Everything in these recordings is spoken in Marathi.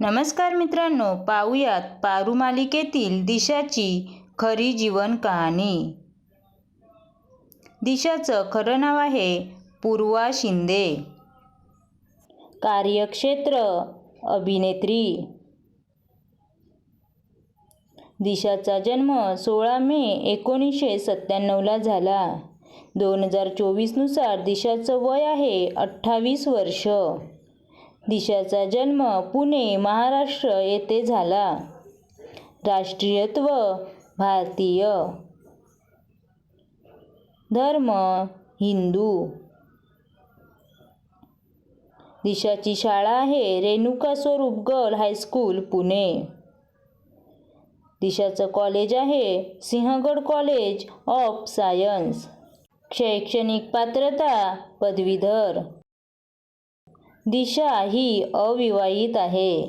नमस्कार मित्रांनो पाहूयात पारू मालिकेतील दिशाची खरी जीवन कहाणी. दिशाचं खरं नाव आहे पूर्वा शिंदे. कार्यक्षेत्र अभिनेत्री. दिशाचा जन्म सोळा मे एकोणीसशे सत्त्याण्णवला झाला. दोन हजार चोवीसनुसार दिशाचं वय आहे अठ्ठावीस वर्ष. दिशाचा जन्म पुणे महाराष्ट्र येथे झाला. राष्ट्रीयत्व भारतीय. धर्म हिंदू. दिशाची शाळा आहे Renuka Swaroop girl high school Pune. दिशाचं college आहे सिंहगड कॉलेज ऑफ सायन्स. शैक्षणिक पात्रता पदवीधर. दिशा ही अविवाहित आहे.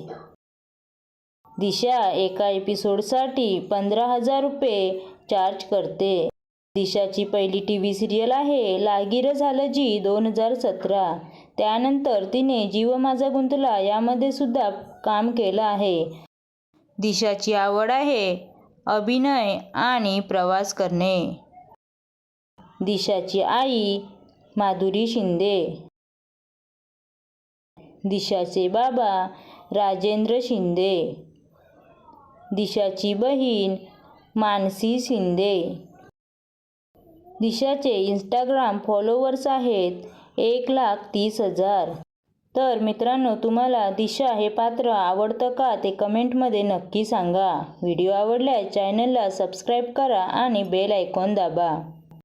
दिशा एका एपिसोडसाठी पंधरा हजार रुपये चार्ज करते. दिशाची पहिली टी व्ही सिरियल आहे लागिरं झालं जी दोन हजार सतरा. त्यानंतर तिने जीव माझा गुंतला यामध्ये सुद्धा काम केलं आहे. दिशाची आवड आहे अभिनय आणि प्रवास करणे. दिशाची आई माधुरी शिंदे. दिशाचे बाबा राजेंद्र शिंदे. दिशाची बहीण मानसी शिंदे. दिशाचे इंस्टाग्राम फॉलोवर्स आहेत एक लाख तीस हजार. तर मित्रांनो तुम्हाला दिशा हे पात्र आवडतं का ते कमेंटमध्ये नक्की सांगा. व्हिडिओ आवडल्यास चॅनलला सबस्क्राईब करा आणि बेल आयकॉन दाबा.